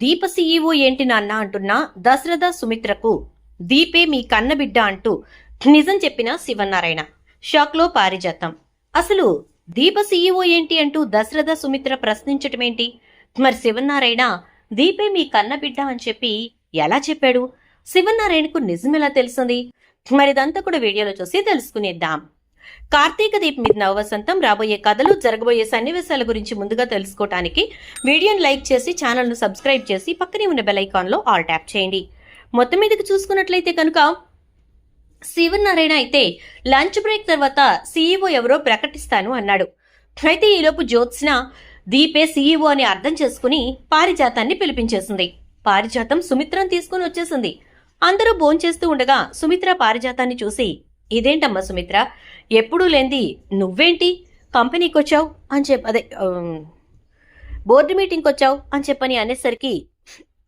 దీప CEO ఏంటి నాన్న అంటున్న? దశరథ సుమిత్రకు దీపే మీ కన్నబిడ్డ అంటూ నిజం చెప్పిన శివనారాయణ షాక్లో పారిజాతం. అసలు దీప సీఈఓ ఏంటి అంటూ దశరథ సుమిత్ర ప్రశ్నించటమేంటి? మరి శివనారాయణ దీపే మీ కన్నబిడ్డ అని చెప్పి ఎలా చెప్పాడు? శివనారాయణకు నిజం ఎలా తెలిసింది? మరిదంతా కూడా వీడియోలో చూసి తెలుసుకునేద్దాం. కార్తీక దీప్ మీద నవవసంతం. రాబోయే కథలు జరగబోయే సన్నివేశాల గురించి ముందుగా తెలుసుకోవటానికి వీడియోని లైక్ చేసి ఛానల్ను సబ్స్క్రైబ్ చేసి పక్కనే ఉన్న బెల్ ఐకాన్లో ఆల్ ట్యాప్ చేయండి. మొత్తం మీదకి చూసుకున్నట్లయితే కనుక శివనారాయణ అయితే లంచ్ బ్రేక్ తర్వాత సీఈఓ ఎవరో ప్రకటిస్తాను అన్నాడు. అయితే ఈలోపు జ్యోత్స్న దీపే సీఈఓ అని అర్థం చేసుకుని పారిజాతాన్ని పిలిపించేసింది. పారిజాతం సుమిత్రను తీసుకుని వచ్చేసింది. అందరూ భోంచేస్తూ ఉండగా సుమిత్ర పారిజాతాన్ని చూసి ఇదేంటమ్మా సుమిత్ర? ఎప్పుడూ లేంది నువ్వేంటి? కంపెనీకి వచ్చావు అని చెప్ప అదే బోర్డు మీటింగ్కి వచ్చావు అని చెప్పని అనేసరికి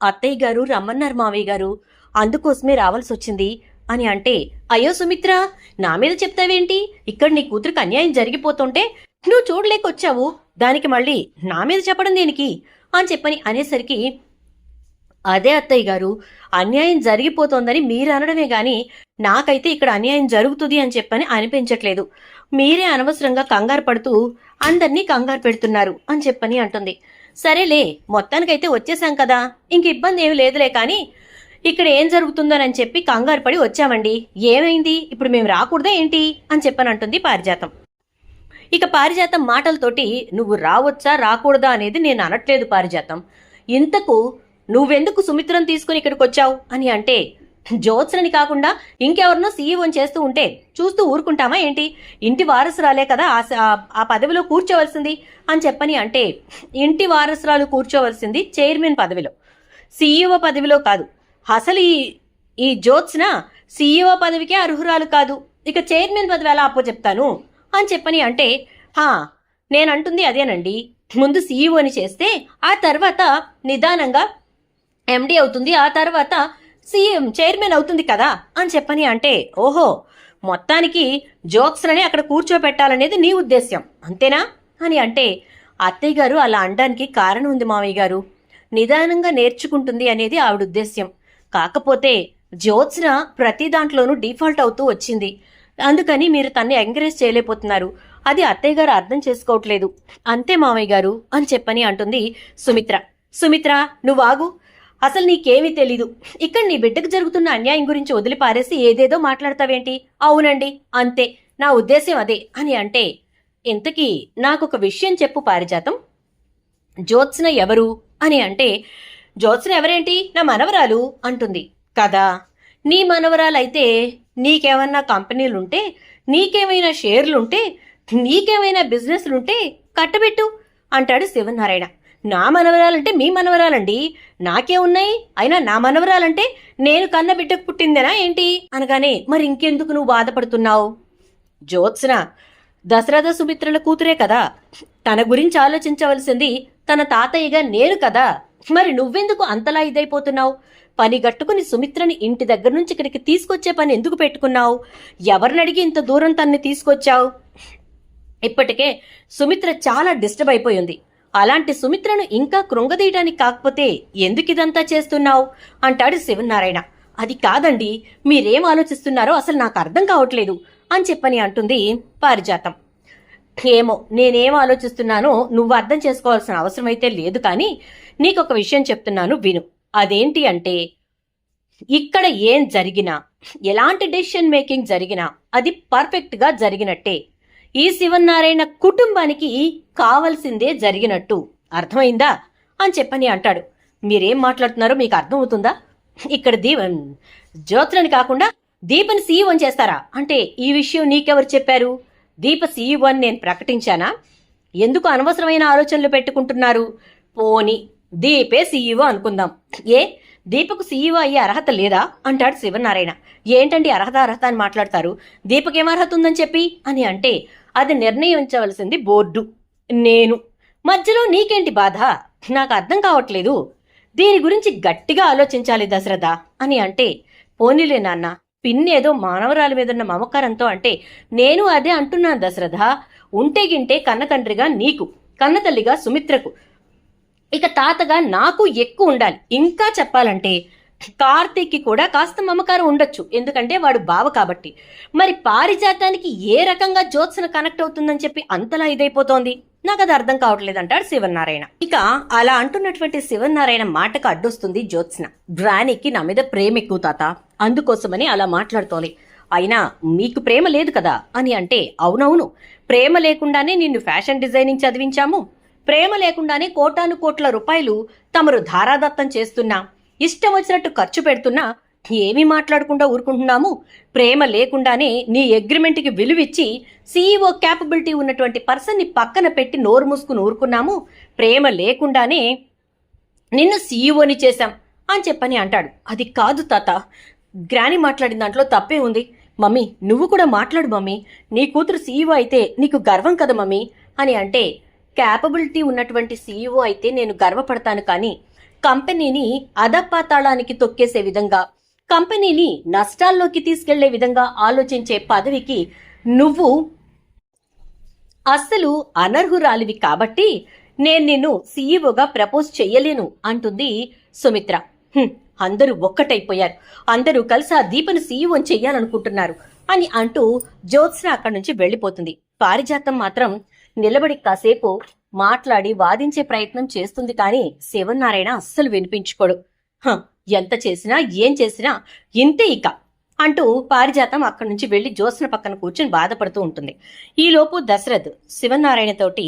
అత్తయ్య గారు రమ్మన్నారు మావయ్య గారు అందుకోసమే రావాల్సి వచ్చింది అని అంటే అయ్యో సుమిత్ర నా మీద చెప్తావేంటి? ఇక్కడ నీ కూతురికి అన్యాయం జరిగిపోతుంటే నువ్వు చూడలేకొచ్చావు దానికి మళ్ళీ నా మీద చెప్పడం దేనికి? అని చెప్పని అనేసరికి అదే అత్తయ్య గారు అన్యాయం జరిగిపోతోందని మీరు అనడమే గాని నాకైతే ఇక్కడ అన్యాయం జరుగుతుంది అని చెప్పని అనిపించట్లేదు. మీరే అనవసరంగా కంగారు పడుతూ అందరినీ కంగారు పెడుతున్నారు అని చెప్పని అంటుంది. సరేలే మొత్తానికైతే వచ్చేసాం కదా ఇంక ఇబ్బంది ఏమి లేదులే కానీ ఇక్కడ ఏం జరుగుతుందోనని చెప్పి కంగారు పడి వచ్చామండి. ఏమైంది? ఇప్పుడు మేము రాకూడదా ఏంటి? అని చెప్పని అంటుంది పారిజాతం. ఇక పారిజాతం మాటలతోటి నువ్వు రావచ్చా? రాకూడదా? అనేది నేను అనట్లేదు పారిజాతం. ఇంతకు నువ్వెందుకు సుమిత్రను తీసుకుని ఇక్కడికి వచ్చావు అని అంటే జ్యోత్స్నని కాకుండా ఇంకెవరినో సీఈఓని చేస్తూ ఉంటే చూస్తూ ఊరుకుంటామా ఏంటి? ఇంటి వారసురాలే కదా ఆ ఆ- ఆ పదవిలో కూర్చోవలసింది? అని చెప్పని అంటే ఇంటి వారసురాలు కూర్చోవలసింది చైర్మన్ పదవిలో. సీఈఓ పదవిలో కాదు. అసలు ఈ ఈ జ్యోత్స్న సీఈఓ పదవికే అర్హురాలు కాదు. ఇక చైర్మన్ పదవి ఎలా అప్పో చెప్తాను? అని చెప్పని అంటే హా నేనంటుంది అదేనండి. ముందు సీఈఓని చేస్తే ఆ తర్వాత నిదానంగా ఎండి అవుతుంది. ఆ తర్వాత సీఎం చైర్మన్ అవుతుంది కదా అని చెప్పని అంటే ఓహో మొత్తానికి జోక్స్ని అక్కడ కూర్చోబెట్టాలనేది నీ ఉద్దేశ్యం. అంతేనా? అని అంటే అత్తయ్య గారు అలా అనడానికి కారణం ఉంది మామయ్య గారు. నిదానంగా నేర్చుకుంటుంది అనేది ఆవిడ ఉద్దేశ్యం. కాకపోతే జ్యోత్స్న ప్రతి దాంట్లోనూ డిఫాల్ట్ అవుతూ వచ్చింది. అందుకని మీరు తన్ని ఎంకరేజ్ చేయలేకపోతున్నారు. అది అత్తయ్య గారు అర్థం చేసుకోవట్లేదు. అంతే మావయ్య గారు అని చెప్పని అంటుంది సుమిత్ర. సుమిత్ర నువ్వు ఆగు. అసలు నీకేమీ తెలీదు. ఇక్కడ నీ బిడ్డకు జరుగుతున్న అన్యాయం గురించి వదిలిపారేసి ఏదేదో మాట్లాడతావేంటి? అవునండి అంతే. నా ఉద్దేశం అదే అని అంటే ఇంతకీ నాకొక విషయం చెప్పు పారిజాతం. జ్యోత్స్న ఎవరు? అని అంటే జ్యోత్స్న ఎవరేంటి? నా మనవరాలు అంటుంది. కదా నీ మనవరాలైతే నీకేమన్నా కంపెనీలుంటే నీకేమైనా షేర్లుంటే నీకేమైనా బిజినెస్లుంటే కట్టబెట్టు అంటాడు శివనారాయణ. నా మనవరాలంటే మీ మనవరాలండి. నాకే ఉన్నాయి అయినా నా మనవరాలంటే నేను కన్న బిడ్డకు పుట్టిందేనా ఏంటి? అనగానే మరి ఇంకెందుకు నువ్వు బాధపడుతున్నావు? జ్యోత్స్న దశరథ సుమిత్రల కూతురే కదా. తన గురించి ఆలోచించవలసింది తన తాతయ్యగా నేను కదా. మరి నువ్వెందుకు అంతలా ఇదైపోతున్నావు? పని గట్టుకుని సుమిత్రని ఇంటి దగ్గర నుంచి ఇక్కడికి తీసుకొచ్చే పని ఎందుకు పెట్టుకున్నావు? ఎవరిని అడిగి ఇంత దూరం తన్ని తీసుకొచ్చావు? ఇప్పటికే సుమిత్ర చాలా డిస్టర్బ్ అయిపోయింది. అలాంటి సుమిత్రను ఇంకా కృంగదీయడానికి కాకపోతే ఎందుకు ఇదంతా చేస్తున్నావు? అంటాడు శివనారాయణ అది కాదండి మీరేం ఆలోచిస్తున్నారో అసలు నాకు అర్థం కావట్లేదు అని చెప్పని అంటుంది పారిజాతం. ఏమో నేనేం ఆలోచిస్తున్నానో నువ్వు అర్థం చేసుకోవాల్సిన అవసరం అయితే లేదు కానీ నీకొక విషయం చెప్తున్నాను విను. అదేంటి అంటే ఇక్కడ ఏం జరిగినా ఎలాంటి డెసిషన్ మేకింగ్ జరిగినా అది పర్ఫెక్ట్గా జరిగినట్టే. ఈ శివనారాయణ కుటుంబానికి కావలసిందే జరిగినట్టు. అర్థమైందా? అని చెప్పని అంటాడు. మీరేం మాట్లాడుతున్నారో మీకు అర్థమవుతుందా? ఇక్కడ దీవ జ్యోతులని కాకుండా దీపని సీఈఓ చేస్తారా? అంటే ఈ విషయం నీకెవరు చెప్పారు? దీప సీఈఓ అని నేను ప్రకటించానా? ఎందుకు అనవసరమైన ఆలోచనలు పెట్టుకుంటున్నారు? పోని దీపే సీఈఓ అనుకుందాం. ఏ? దీపకు సీఈఓ అయ్యే అర్హత లేదా? అంటాడు శివనారాయణ. ఏంటండి అర్హత అర్హత అని మాట్లాడతారు? దీపకేం అర్హత ఉందని చెప్పి? అని అంటే అది నిర్ణయించవలసింది బోర్డు. నేను. మధ్యలో నీకేంటి బాధ? నాకు అర్థం కావట్లేదు. దీని గురించి గట్టిగా ఆలోచించాలి దశరథ అని అంటే పోనీలే నాన్న. పిన్నేదో ఏదో మీదున్న మమకారంతో అంటే నేను అదే అంటున్నాను దశరథ. ఉంటే గింటే కన్నతండ్రిగా నీకు కన్నతల్లిగా సుమిత్రకు. ఇక తాతగా నాకు ఎక్కువ ఉండాలి. ఇంకా చెప్పాలంటే కార్తీక్కి కూడా కాస్త మమకారం ఉండొచ్చు. ఎందుకంటే వాడు బావ కాబట్టి. మరి పారిజాతానికి ఏ రకంగా జ్యోత్సన కనెక్ట్ అవుతుందని చెప్పి అంతలా ఇదైపోతోంది? నాకు అది అర్థం కావట్లేదు అంటాడు శివనారాయణ. ఇక అలా అంటున్నటువంటి శివనారాయణ మాటకు అడ్డొస్తుంది జ్యోత్స్న. గ్రానికి నా మీద ప్రేమ ఎక్కువ తాత. అందుకోసమని అలా మాట్లాడుతోంది. అయినా మీకు ప్రేమ లేదు కదా? అని అంటే అవునవును. ప్రేమ లేకుండానే నిన్ను ఫ్యాషన్ డిజైనింగ్ చదివించాము. ప్రేమ లేకుండానే కోటాను కోట్ల రూపాయలు తమరు ధారాదత్తం చేస్తున్నా. ఇష్టం వచ్చినట్టు ఖర్చు పెడుతున్నా ఏమీ మాట్లాడకుండా ఊరుకుంటున్నాము? ప్రేమ లేకుండానే నీ అగ్రిమెంట్కి విలువిచ్చి సీఈఓ క్యాపబిలిటీ ఉన్నటువంటి పర్సన్ని పక్కన పెట్టి నోరు మూసుకుని ఊరుకున్నాము? ప్రేమ లేకుండానే నిన్ను సీఈఓని చేశాం అని చెప్పని అంటాడు. అది కాదు తాత. గ్రాని మాట్లాడిన దాంట్లో తప్పే ఉంది. మమ్మీ నువ్వు కూడా మాట్లాడు మమ్మీ. నీ కూతురు సీఈఓ అయితే నీకు గర్వం కదా మమ్మీ? అని అంటే క్యాపబిలిటీ ఉన్నటువంటి సీఈఓ అయితే నేను గర్వపడతాను కానీ కంపెనీని అధపాతాళానికి తొక్కేసే విధంగా కంపెనీని నష్టాల్లోకి తీసుకెళ్ళే విధంగా ఆలోచించే పదవికి నువ్వు అస్సలు అనర్హురాలివి కాబట్టి నేను నిన్ను సీఈఓగా ప్రపోజ్ చెయ్యలేను అంటుంది సుమిత్ర. అందరూ ఒక్కటైపోయారు. అందరూ కలిసి ఆ దీపను సీఈఓని చెయ్యాలనుకుంటున్నారు అని అంటూ జ్యోత్స్న అక్కడి నుంచి వెళ్ళిపోతుంది. పారిజాతం మాత్రం నిలబడి కాసేపు మాట్లాడి వాదించే ప్రయత్నం చేస్తుంది కానీ శివనారాయణ అస్సలు వినిపించుకోడు. "హ, ఎంత చేసినా ఏం చేసినా ఇంతే ఇక అంటూ పారిజాతం అక్కడి నుంచి వెళ్ళి జ్యోత్స్న పక్కన కూర్చొని బాధపడుతూ ఉంటుంది. ఈలోపు దశరథ్ శివనారాయణతోటి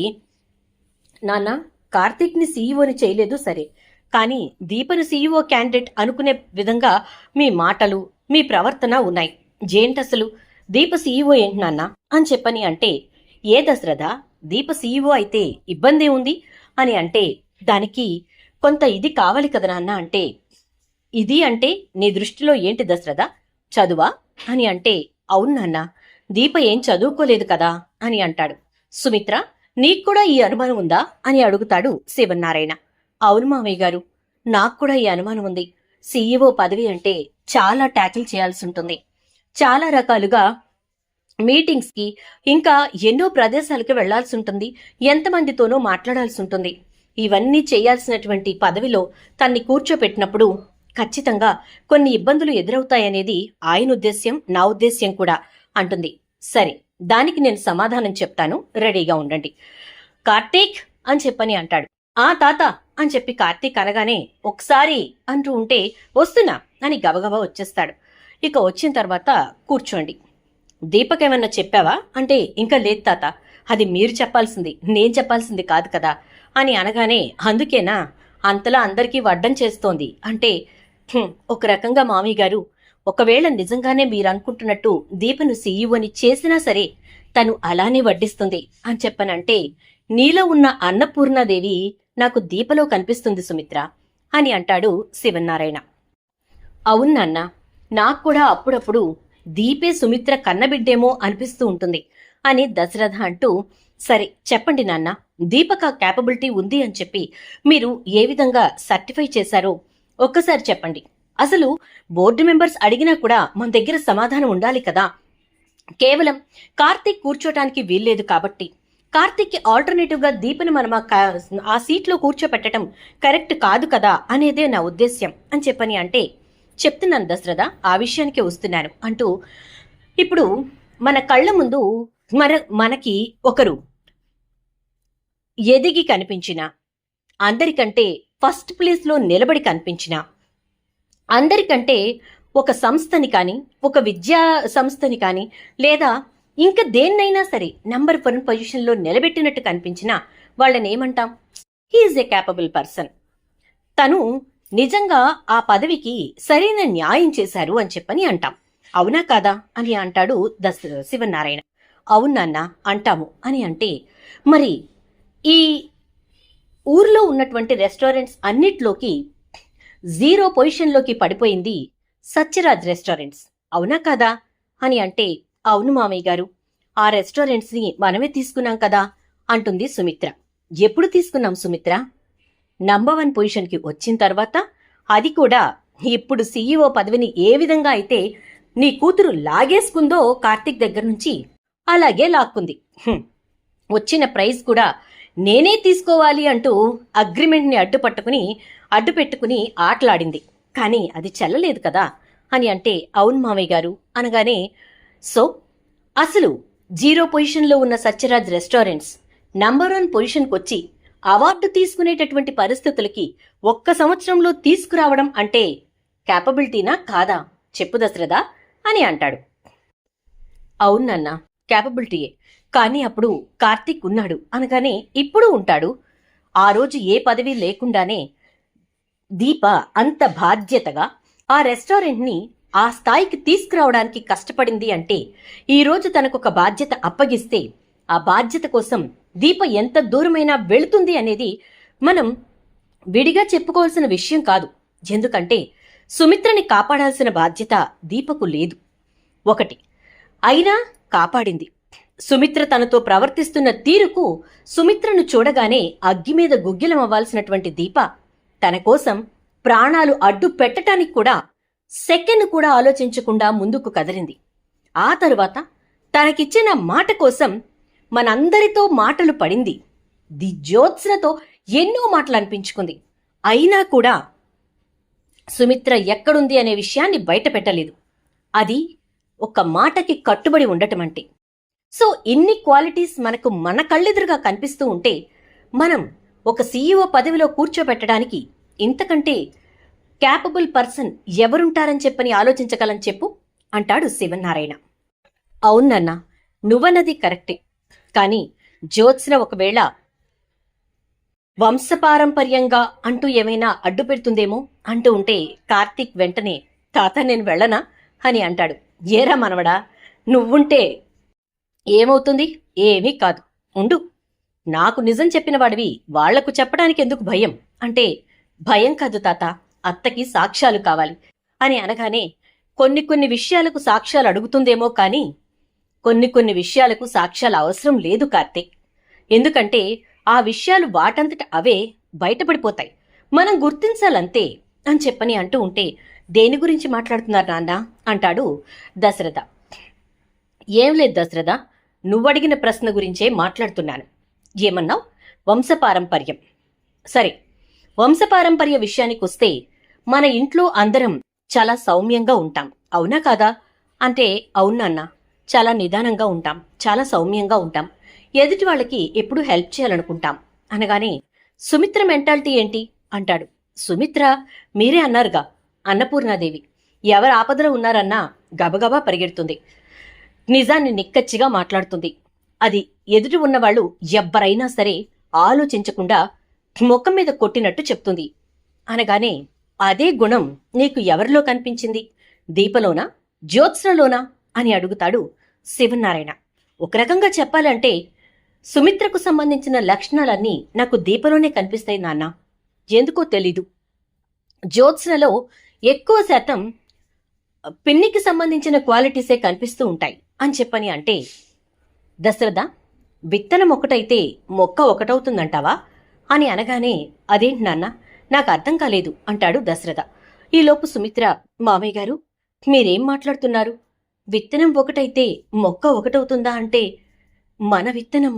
నాన్న కార్తీక్ని సీఈఓని చేయలేదు సరే కానీ దీపను సీఈఓ క్యాండిడేట్ అనుకునే విధంగా మీ మాటలు మీ ప్రవర్తన ఉన్నాయి. జేంటసలు? దీప సీఈఓ ఏంటి నాన్న? అని చెప్పని అంటే ఏ దశరథ? దీప సీఈఓ అయితే ఇబ్బంది ఉంది అని అంటే దానికి కొంత ఇది కావాలి కదా నాన్న అంటే ఇది అంటే నీ దృష్టిలో ఏంటి దశరథ? చదువా? అని అంటే అవును నాన్న దీప ఏం చదువుకోలేదు కదా అని అంటాడు. సుమిత్ర నీకు కూడా ఈ అనుమానం ఉందా? అని అడుగుతాడు శివనారాయణ అవును మామయ్య గారు నాకు కూడా ఈ అనుమానం ఉంది. సీఈఓ పదవి అంటే చాలా ట్యాకిల్ చేయాల్సి ఉంటుంది. చాలా రకాలుగా మీటింగ్స్కి ఇంకా ఎన్నో ప్రదేశాలకు వెళ్ళాల్సి ఉంటుంది ఎంతమందితోనో మాట్లాడాల్సి ఉంటుంది ఇవన్నీ చేయాల్సినటువంటి పదవిలో తన్ని కూర్చోపెట్టినప్పుడు ఖచ్చితంగా కొన్ని ఇబ్బందులు ఎదురవుతాయనేది ఆయన ఉద్దేశ్యం నా ఉద్దేశ్యం కూడా అంటుంది. సరే దానికి నేను సమాధానం చెప్తాను. రెడీగా ఉండండి. కార్తీక్ అని చెప్పని అంటాడు. ఆ తాత అని చెప్పి కార్తీక్ అనగానే ఒకసారి అంటూ ఉంటే వస్తున్నా అని గబగబా వచ్చేస్తాడు. ఇక వచ్చిన తర్వాత కూర్చోండి. దీపక్ ఏమన్నా చెప్పావా? అంటే ఇంకా లేదు తాత. అది మీరు చెప్పాల్సింది నేను చెప్పాల్సింది కాదు కదా. అని అనగానే అందుకేనా? అంతలా అందరికీ వడ్డం చేస్తోంది. అంటే ఒక రకంగా మామయ్య గారు ఒకవేళ నిజంగానే మీరు అనుకుంటున్నట్టు దీపను సీఈఓని చేసినా సరే తను అలానే వడ్డిస్తుంది. అని చెప్పనంటే నీలో ఉన్న అన్నపూర్ణాదేవి నాకు దీపలో కనిపిస్తుంది సుమిత్ర. అని అంటాడు శివనారాయణ అవును నాన్న నాకు కూడా అప్పుడప్పుడు దీపే సుమిత్ర కన్నబిడ్డేమో అనిపిస్తూ ఉంటుంది. అని దశరథ అంటూ సరే చెప్పండి నాన్న దీపక క్యాపబిలిటీ ఉంది అని చెప్పి మీరు ఏ విధంగా సర్టిఫై చేశారో ఒక్కసారి చెప్పండి. అసలు బోర్డు మెంబర్స్ అడిగినా కూడా మన దగ్గర సమాధానం ఉండాలి కదా. కేవలం కార్తీక్ కూర్చోటానికి వీల్లేదు కాబట్టి. కార్తీక్కి ఆల్టర్నేటివ్గా దీపను మనం కా- ఆ సీట్లో కూర్చోపెట్టడం కరెక్ట్ కాదు కదా అనేదే నా ఉద్దేశ్యం అని చెప్పని అంటే చెప్తున్నాను దశరథ ఆ విషయానికి వస్తున్నాను అంటూ ఇప్పుడు మన కళ్ళ ముందు మన మనకి ఒకరు ఎదిగి కనిపించిన అందరికంటే ఫస్ట్ ప్లేస్లో నిలబడి కనిపించిన అందరికంటే ఒక సంస్థని కానీ ఒక విద్యా సంస్థని కానీ లేదా ఇంకా దేన్నైనా సరే నంబర్ వన్ పొజిషన్లో నిలబెట్టినట్టు కనిపించిన వాళ్ళని ఏమంటాం? He is a capable person. తను నిజంగా ఆ పదవికి సరైన న్యాయం చేశారు అని చెప్పని అంటాం. అవునా కాదా అని అంటాడు దశ శివనారాయణ. అవునాన్న అంటాము అని అంటే మరి ఈ ఊర్లో ఉన్నటువంటి రెస్టారెంట్స్ అన్నిట్లోకి జీరో పొజిషన్లోకి పడిపోయింది సత్యరాజ్ రెస్టారెంట్స్. అవునా కదా అని అంటే అవును మామయ్య గారు ఆ రెస్టారెంట్స్ని మనమే తీసుకున్నాం కదా అంటుంది సుమిత్ర. ఎప్పుడు తీసుకున్నాం సుమిత్ర? నంబర్ వన్ పొజిషన్కి వచ్చిన తర్వాత అది కూడా ఇప్పుడు సీఈఓ పదవిని ఏ విధంగా అయితే నీ కూతురు లాగేసుకుందో కార్తిక్ దగ్గర నుంచి అలాగే లాక్కుంది. వచ్చిన ప్రైజ్ కూడా నేనే తీసుకోవాలి అంటూ అగ్రిమెంట్ని అడ్డుపట్టుకుని అడ్డు పెట్టుకుని ఆటలాడింది. కానీ అది చెల్లలేదు కదా అని అంటే అవును మామయ్య గారు అనగానే సో అసలు జీరో పొజిషన్లో ఉన్న సత్యరాజ్ రెస్టారెంట్స్ నంబర్ వన్ పొజిషన్కి వచ్చి అవార్డు తీసుకునేటటువంటి పరిస్థితులకి ఒక్క సంవత్సరంలో తీసుకురావడం అంటే క్యాపబిలిటీనా కాదా? చెప్పు దశరథ అని అంటాడు. అవునన్న క్యాపబిలిటీయే. కానీ అప్పుడు కార్తీక్ ఉన్నాడు అనగానే ఇప్పుడు ఉంటాడు. ఆ రోజు ఏ పదవి లేకుండానే దీప అంత బాధ్యతగా ఆ రెస్టారెంట్ని ఆ స్థాయికి తీసుకురావడానికి కష్టపడింది అంటే ఈరోజు తనకొక బాధ్యత అప్పగిస్తే ఆ బాధ్యత కోసం దీప ఎంత దూరమైనా వెళుతుంది అనేది మనం విడిగా చెప్పుకోవాల్సిన విషయం కాదు. ఎందుకంటే సుమిత్రని కాపాడాల్సిన బాధ్యత దీపకు లేదు. ఒకటి అయినా కాపాడింది. సుమిత్ర తనతో ప్రవర్తిస్తున్న తీరుకు సుమిత్రను చూడగానే అగ్గి మీద గుగ్గిలమవ్వాల్సినటువంటి దీప తన కోసం ప్రాణాలు అడ్డు పెట్టటానికి కూడా సెకండ్ కూడా ఆలోచించకుండా ముందుకు కదిలింది. ఆ తరువాత తనకిచ్చిన మాట కోసం మనందరితో మాటలు పడింది. ది జ్యోత్స్నతో ఎన్నో మాటలు అనిపించుకుంది. అయినా కూడా సుమిత్ర ఎక్కడుంది అనే విషయాన్ని బయట పెట్టలేదు. అది ఒక మాటకి కట్టుబడి ఉండటం అంటే. సో ఇన్ని క్వాలిటీస్ మనకు మన కళ్ళెదురుగా కనిపిస్తూ ఉంటే మనం ఒక సీఈఓ పదవిలో కూర్చోబెట్టడానికి ఇంతకంటే క్యాపబుల్ పర్సన్ ఎవరుంటారని చెప్పని ఆలోచించగలం చెప్పు అంటాడు శివనారాయణ. అవునన్నా నువ్వన్నది కరెక్టే. కానీ జ్యోత్స్న ఒకవేళ వంశపారంపర్యంగా అంటూ ఏమైనా అడ్డు పెడుతుందేమో అంటూ ఉంటే కార్తీక్ వెంటనే తాత నేను వెళ్ళనా? అని అంటాడు. ఏరా మనవడా నువ్వుంటే ఏమవుతుంది? ఏమీ కాదు. ఉండు. నాకు నిజం చెప్పిన వాడివి వాళ్ళకు చెప్పడానికి ఎందుకు భయం? అంటే భయం కాదు తాత అత్తకి సాక్ష్యాలు కావాలి అని అనగానే కొన్ని కొన్ని విషయాలకు సాక్ష్యాలు అడుగుతుందేమో కానీ కొన్ని కొన్ని విషయాలకు సాక్ష్యాలు అవసరం లేదు కార్తీక్. ఎందుకంటే ఆ విషయాలు వాటంతట అవే బయటపడిపోతాయి. మనం గుర్తించాలంతే అని చెప్పని అంటూ ఉంటే దేని గురించి మాట్లాడుతున్నారు నాన్న? అంటాడు దశరథ. ఏం లేదు దశరథ నువ్వడిగిన ప్రశ్న గురించే మాట్లాడుతున్నాను. ఏమన్నావు? వంశపారంపర్యం. సరే వంశపారంపర్య విషయానికి వస్తే మన ఇంట్లో అందరం చాలా సౌమ్యంగా ఉంటాం. అవునా కాదా? అంటే అవునన్నా చాలా నిదానంగా ఉంటాం చాలా సౌమ్యంగా ఉంటాం. ఎదుటి వాళ్ళకి ఎప్పుడు హెల్ప్ చేయాలనుకుంటాం. అనగానే సుమిత్ర మెంటాలిటీ ఏంటి? అంటాడు. సుమిత్ర మీరే అన్నారుగా అన్నపూర్ణాదేవి. ఎవరు ఆపదలో ఉన్నారన్నా గబగబా పరిగెడుతుంది. నిజాన్ని నిక్కచ్చిగా మాట్లాడుతుంది. అది ఎదుటి ఉన్నవాళ్ళు ఎవ్వరైనా సరే ఆలోచించకుండా ముఖం మీద కొట్టినట్టు చెప్తుంది. అనగానే అదే గుణం నీకు ఎవరిలో కనిపించింది? దీపలోనా? జ్యోత్స్నలోనా? అని అడుగుతాడు శివనారాయణ. ఒక రకంగా చెప్పాలంటే సుమిత్రకు సంబంధించిన లక్షణాలన్నీ నాకు దీపలోనే కనిపిస్తాయి నాన్న. ఎందుకో తెలీదు. జ్యోత్స్నలో ఎక్కువ శాతం పిన్నికి సంబంధించిన క్వాలిటీసే కనిపిస్తూ ఉంటాయి అని చెప్పని అంటే దశరథ విత్తనం ఒకటైతే మొక్క ఒకటవుతుందంటావా? అని అనగానే అదేంటి నాన్న నాకు అర్థం కాలేదు అంటాడు దశరథ. ఈలోపు సుమిత్ర మామయ్య గారు మీరేం మాట్లాడుతున్నారు? విత్తనం ఒకటైతే మొక్క ఒకటవుతుందా అంటే మన విత్తనం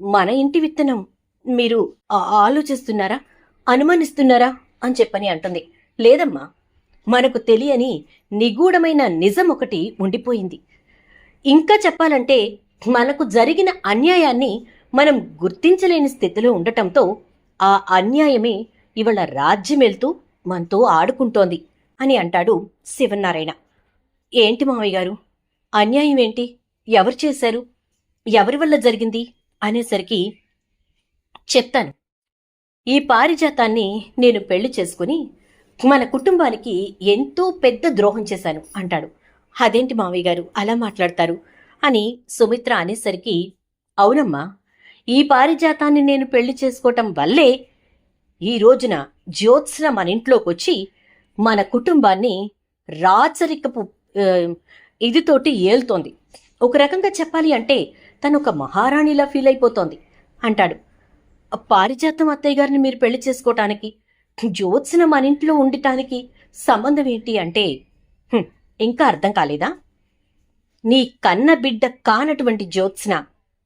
మన ఇంటి విత్తనం మీరు ఆలోచిస్తున్నారా? అనుమానిస్తున్నారా? అని చెప్పని అంటుంది. లేదమ్మా మనకు తెలియని నిగూఢమైన నిజం ఒకటి ఉండిపోయింది. ఇంకా చెప్పాలంటే మనకు జరిగిన అన్యాయాన్ని మనం గుర్తించలేని స్థితిలో ఉండటంతో ఆ అన్యాయమే ఇవాళ రాజ్యమెళ్తూ మనతో ఆడుకుంటోంది అని అంటాడు శివనారాయణ. ఏంటి మామయ్య గారు? అన్యాయం ఏంటి? ఎవరు చేశారు? ఎవరి వల్ల జరిగింది? అనేసరికి చెప్తాను. ఈ పారిజాతాన్ని నేను పెళ్ళి చేసుకుని మన కుటుంబానికి ఎంతో పెద్ద ద్రోహం చేశాను అంటాడు. అదేంటి మావయ్య గారు? అలా మాట్లాడతారు అని సుమిత్ర అనేసరికి అవునమ్మా ఈ పారిజాతాన్ని నేను పెళ్ళి చేసుకోవటం వల్లే ఈ రోజున జ్యోత్స్న మన ఇంట్లోకి వచ్చి మన కుటుంబాన్ని రాచరికపు ఇదితోటి ఏల్తోంది. ఒక రకంగా చెప్పాలి అంటే తను ఒక మహారాణిలా ఫీల్ అయిపోతోంది అంటాడు. "ఆ పారిజాతం అత్తయ్య గారిని మీరు పెళ్ళి చేసుకోవటానికి జ్యోత్స్న మన ఇంట్లో ఉండటానికి సంబంధం ఏంటి అంటే ఇంకా అర్థం కాలేదా? నీ కన్న బిడ్డ కానటువంటి జ్యోత్స్న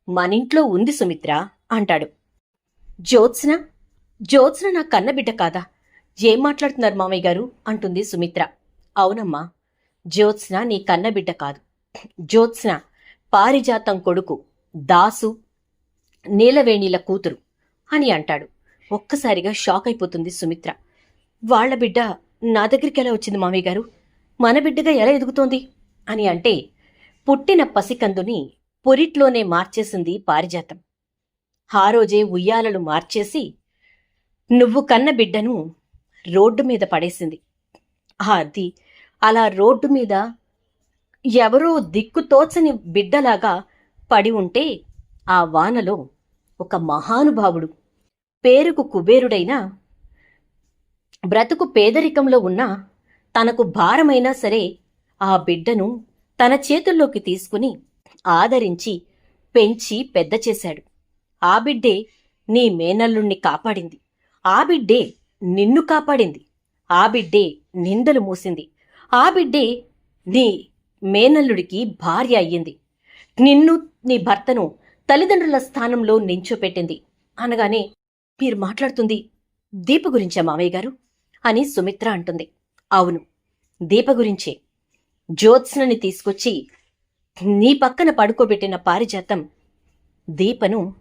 మన ఇంట్లో ఉంది సుమిత్ర అంటాడు. జ్యోత్స్న? జ్యోత్స్న నా కన్నబిడ్డ కాదా? ఏం మాట్లాడుతున్నారు మామయ్య గారు? అంటుంది సుమిత్ర. అవునమ్మా. జ్యోత్స్న నీ కన్నబిడ్డ కాదు. జ్యోత్స్న పారిజాతం కొడుకు దాసు నీలవేణిల కూతురు అని అంటాడు. ఒక్కసారిగా షాక్ అయిపోతుంది సుమిత్ర. వాళ్ళ బిడ్డ నా దగ్గరికి ఎలా వచ్చింది మామయ్య గారు? మన బిడ్డగా ఎలా ఎదుగుతోంది? అని అంటే పుట్టిన పసికందుని పొరిట్లోనే మార్చేసింది పారిజాతం. ఆ రోజే ఉయ్యాలలు మార్చేసి నువ్వు కన్న బిడ్డను రోడ్డు మీద పడేసింది. అది అలా రోడ్డు మీద ఎవరో దిక్కు తోచని బిడ్డలాగా పడి ఉంటే ఆ వానలో ఒక మహానుభావుడు పేరుకు కుబేరుడైన బ్రతుకు పేదరికంలో ఉన్న తనకు భారమైనా సరే ఆ బిడ్డను తన చేతుల్లోకి తీసుకుని ఆదరించి పెంచి పెద్ద చేశాడు. ఆ బిడ్డే నీ మేనల్లుణ్ణి కాపాడింది. ఆ బిడ్డే నిన్ను కాపాడింది. ఆ బిడ్డే నిందలు మూసింది. ఆ బిడ్డే నీ మేనల్లుడికి భార్య అయ్యింది. నిన్ను నీ భర్తను తల్లిదండ్రుల స్థానంలో నించోపెట్టింది. అనగానే మీరు మాట్లాడుతుంది దీప గురించా మామయ్య గారు? అని సుమిత్ర అంటుంది. అవును దీప గురించే. జ్యోత్స్నని తీసుకొచ్చి నీ పక్కన పడుకోబెట్టిన పారిజాతం దీపను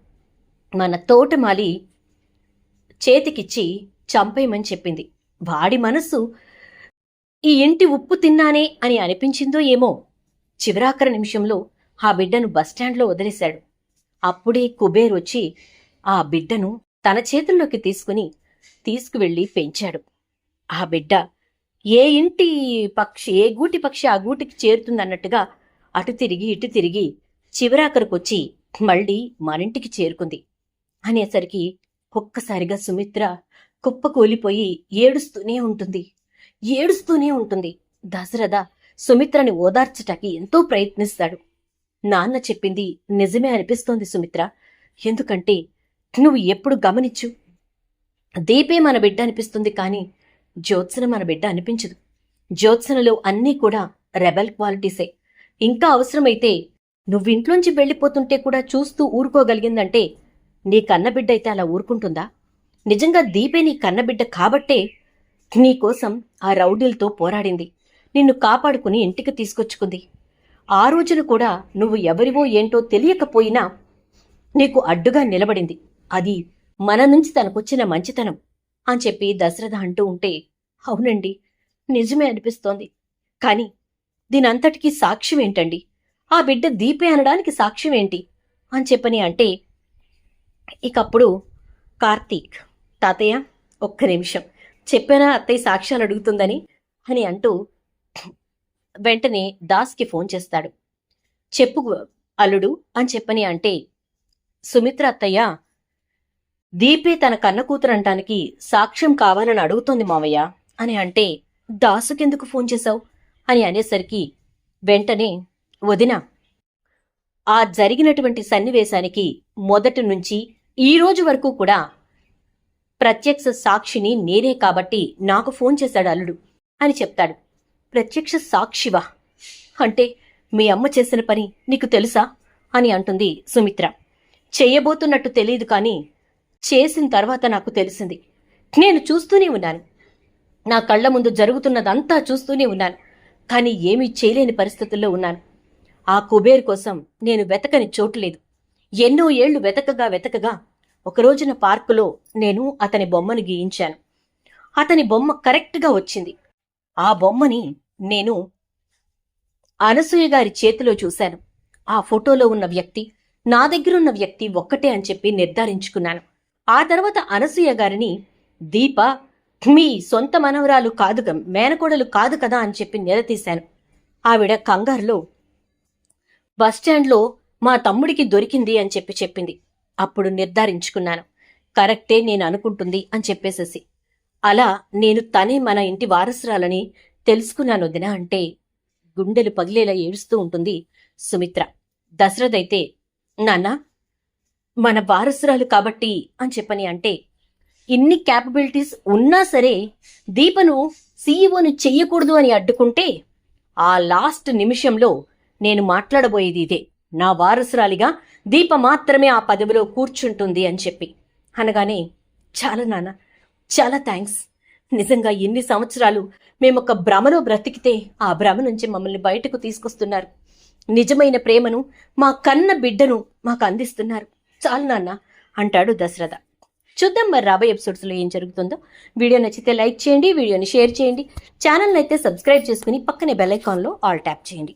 మన తోటమాలి చేతికిచ్చి చంపేయమని చెప్పింది. వాడి మనస్సు ఈ ఇంటి ఉప్పు తిన్నానే అని అనిపించిందో ఏమో. చివరాఖరి నిమిషంలో ఆ బిడ్డను బస్టాండ్లో వదిలేశాడు. అప్పుడే కుబేర్ వచ్చి ఆ బిడ్డను తన చేతుల్లోకి తీసుకుని తీసుకువెళ్ళి పెంచాడు. ఆ బిడ్డ ఏ ఇంటి పక్షి ఏ గూటి పక్షి ఆ గూటికి చేరుతుందన్నట్టుగా అటు తిరిగి ఇటు తిరిగి చివరాఖరికొచ్చి మళ్ళీ మనింటికి చేరుకుంది. అనేసరికి ఒక్కసారిగా సుమిత్ర కుప్పకూలిపోయి ఏడుస్తూనే ఉంటుంది. ఏడుస్తూనే ఉంటుంది. దశరథ సుమిత్రని ఓదార్చటానికి ఎంతో ప్రయత్నిస్తాడు. నాన్న చెప్పింది నిజమే అనిపిస్తోంది సుమిత్ర. ఎందుకంటే నువ్వు ఎప్పుడు గమనించు. దీపే మన బిడ్డ అనిపిస్తుంది కానీ జ్యోత్సన మన బిడ్డ అనిపించదు. జ్యోత్సనలో అన్నీ కూడా రెబల్ క్వాలిటీసే. ఇంకా అవసరమైతే నువ్వింట్లోంచి వెళ్ళిపోతుంటే కూడా చూస్తూ ఊరుకోగలిగిందంటే నీ కన్నబిడ్డ అయితే అలా ఊరుకుంటుందా? నిజంగా దీపే నీ కన్నబిడ్డ కాబట్టే నీకోసం ఆ రౌడీలతో పోరాడింది. నిన్ను కాపాడుకుని ఇంటికి తీసుకొచ్చుకుంది. ఆ రోజున కూడా నువ్వు ఎవరివో ఏంటో తెలియకపోయినా నీకు అడ్డుగా నిలబడింది. అది మన నుంచి తనకొచ్చిన మంచితనం అని చెప్పి దశరథ అంటూ ఉంటే అవునండి నిజమే అనిపిస్తోంది. కాని దీనంతటికీ సాక్ష్యం ఏంటండి? ఆ బిడ్డ దీపే అనడానికి సాక్ష్యం ఏంటి? అని చెప్పని అంటే ఇకప్పుడు కార్తీక్ తాతయ్య ఒక్క నిమిషం. చెప్పానా అత్తయ్య సాక్ష్యాలు అడుగుతుందని? అని అంటూ వెంటనే దాస్కి ఫోన్ చేస్తాడు. చెప్పు అల్లుడు అని చెప్పని అంటే సుమిత్ర అత్తయ్య దీపే తన కన్న కూతురు అంటానికి సాక్ష్యం కావాలని అడుగుతోంది మావయ్య అని అంటే దాసుకెందుకు ఫోన్ చేశావు? అని అనేసరికి వెంటనే వదిన ఆ జరిగినటువంటి సన్నివేశానికి మొదటి నుంచి ఈ రోజు వరకు కూడా ప్రత్యక్ష సాక్షిని నేనే కాబట్టి నాకు ఫోన్ చేశాడు అల్లుడు అని చెప్తాడు. ప్రత్యక్ష సాక్షివా? అంటే మీ అమ్మ చేసిన పని నీకు తెలుసా? అని అంటుంది సుమిత్ర. చెయ్యబోతున్నట్టు తెలియదు కానీ చేసిన తర్వాత నాకు తెలిసింది. నేను చూస్తూనే ఉన్నాను. నా కళ్ళ ముందు జరుగుతున్నదంతా చూస్తూనే ఉన్నాను. కానీ ఏమీ చేయలేని పరిస్థితుల్లో ఉన్నాను. ఆ కుబేర్ కోసం నేను వెతకని చోటు లేదు. ఎన్నో ఏళ్ళు వెతకగా వెతకగా ఒక రోజున పార్కులో నేను అతని బొమ్మను గీయించాను. అతని బొమ్మ కరెక్ట్గా వచ్చింది. ఆ బొమ్మని నేను అనసూయ గారి చేతిలో చూశాను. ఆ ఫోటోలో ఉన్న వ్యక్తి నా దగ్గరున్న వ్యక్తి ఒక్కటే అని చెప్పి నిర్ధారించుకున్నాను. ఆ తర్వాత అనసూయ గారిని దీప మీ సొంత మనవరాలు కాదు మేనకోడలు కాదు కదా అని చెప్పి నిలదీశాను. ఆవిడ కంగారులో బస్టాండ్లో మా తమ్ముడికి దొరికింది అని చెప్పి చెప్పింది. అప్పుడు నిర్ధారించుకున్నాను. కరెక్టే నేను అనుకుంటుంది అని చెప్పేసేసి. అలా నేను తనే మన ఇంటి వారసురాలని తెలుసుకున్నాను వదిన అంటే గుండెలు పగిలేలా ఏడుస్తూ ఉంటుంది సుమిత్ర. దశరథ్ అయితే నాన్న మన వారసురాలు కాబట్టి అని చెప్పని అంటే ఇన్ని క్యాపబిలిటీస్ ఉన్నా సరే దీపను సీఈఓను చెయ్యకూడదు అని అడ్డుకుంటే ఆ లాస్ట్ నిమిషంలో నేను మాట్లాడబోయేది ఇదే. నా వారసురాలిగా దీప మాత్రమే ఆ పదవిలో కూర్చుంటుంది అని చెప్పి. అనగానే చాలా నాన్న చాలా థ్యాంక్స్. నిజంగా ఎన్ని సంవత్సరాలు మేము ఒక భ్రమలో బ్రతికితే ఆ భ్రమ నుంచి మమ్మల్ని బయటకు తీసుకొస్తున్నారు. నిజమైన ప్రేమను మా కన్న బిడ్డను మాకు అందిస్తున్నారు. చాలు నాన్న అంటాడు దశరథ. చూద్దాం మరి రాబోయే ఎపిసోడ్స్లో ఏం జరుగుతుందో. వీడియో నచ్చితే లైక్ చేయండి వీడియోని షేర్ చేయండి. ఛానల్ని అయితే సబ్స్క్రైబ్ చేసుకుని పక్కనే బెల్ ఐకాన్లో ఆల్ ట్యాప్ చేయండి.